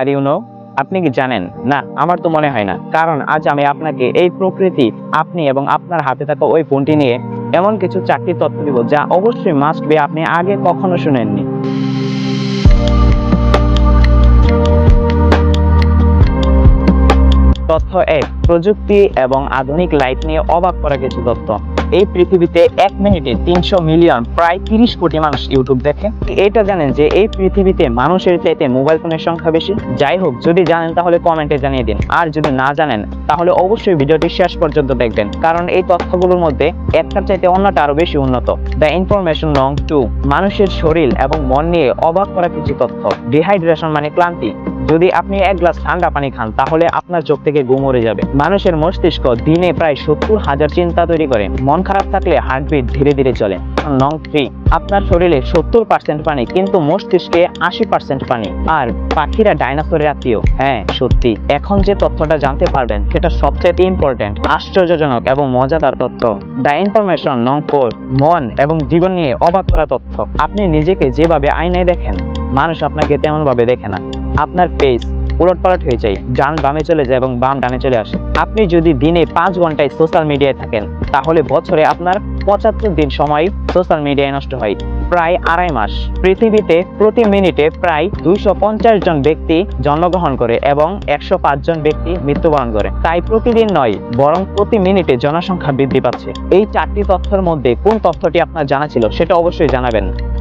Are you know আপনি কি জানেন? না, আমার তো মনে হয় না। কারণ আজ আমি আপনাকে এই প্রকৃতি, আপনি এবং আপনার হাতে থাকা ওই ফোনটি নিয়ে এমন কিছু চাকরি তথ্য দিব যা অবশ্যই মাস্ট বি আপনি আগে কখনো শুনেননি। তথ্য এক প্রযুক্তি এবং আধুনিক লাইট নিয়ে অবাক করা কিছু তথ্য। এই পৃথিবীতে এক মিনিটে তিনশো মিলিয়ন, প্রায় তিরিশ কোটি মানুষ ইউটিউব দেখে। এটা জানেন যে এই পৃথিবীতে মানুষের চাইতে মোবাইল ফোনের সংখ্যা বেশি। যাই হোক, যদি জানেন তাহলে কমেন্টে জানিয়ে দিন। আর যদি না জানেন, তাহলে অবশ্যই ভিডিওটি শেষ পর্যন্ত দেখবেন। কারণ এই তথ্যগুলোর মধ্যে একটার চাইতে অন্যটা আরও বেশি উন্নত। দ্য ইনফরমেশন লং টু মানুষের শরীর এবং মন নিয়ে অবাক করা কিছু তথ্য। ডিহাইড্রেশন মানে ক্লান্তি। যদি আপনি এক গ্লাস ঠান্ডা পানি খান, তাহলে আপনার চোখ থেকে উড়ে যাবে। মানুষের মস্তিষ্ক দিনে প্রায় সত্তর হাজার চিন্তা তৈরি করে। মন খারাপ থাকলে হার্টবিট ধীরে ধীরে চলে নং থ্রি আপনার শরীরে সত্তর পার্সেন্ট পানি, কিন্তু মস্তিষ্কে আশি পার্সেন্ট পানি। আর পাখিরা ডাইনোসরের আত্মীয়। হ্যাঁ সত্যি। এখন যে তথ্যটা জানতে পারবেন, সেটা সবচেয়ে ইম্পর্টেন্ট আশ্চর্যজনক এবং মজাদার তথ্য। দ্য ইনফরমেশন নং ফোর মন এবং জীবন নিয়ে অবাক করা তথ্য। আপনি নিজেকে যেভাবে আয়নায় দেখেন, মানুষ আপনাকে তেমন ভাবে দেখে না। আপনার ফেস উলট পালট হয়ে যায়, ডান বামে চলে যায় এবং বাম ডানে চলে আসে। আপনি যদি দিনে পাঁচ ঘন্টায় সোশ্যাল মিডিয়ায় থাকেন, তাহলে বছরে আপনার পঁচাত্তর দিন সময় সোশ্যাল মিডিয়ায় নষ্ট হয়। প্রায় আড়াই মাস। পৃথিবীতে প্রতি মিনিটে প্রায় দুইশো পঞ্চাশ জন ব্যক্তি জন্মগ্রহণ করে এবং একশো পাঁচ জন ব্যক্তি মৃত্যুবরণ করে। তাই প্রতিদিন নয়, বরং প্রতি মিনিটে জনসংখ্যা বৃদ্ধি পাচ্ছে। এই চারটি তথ্যের মধ্যে কোন তথ্যটি আপনার জানা ছিল, সেটা অবশ্যই জানাবেন।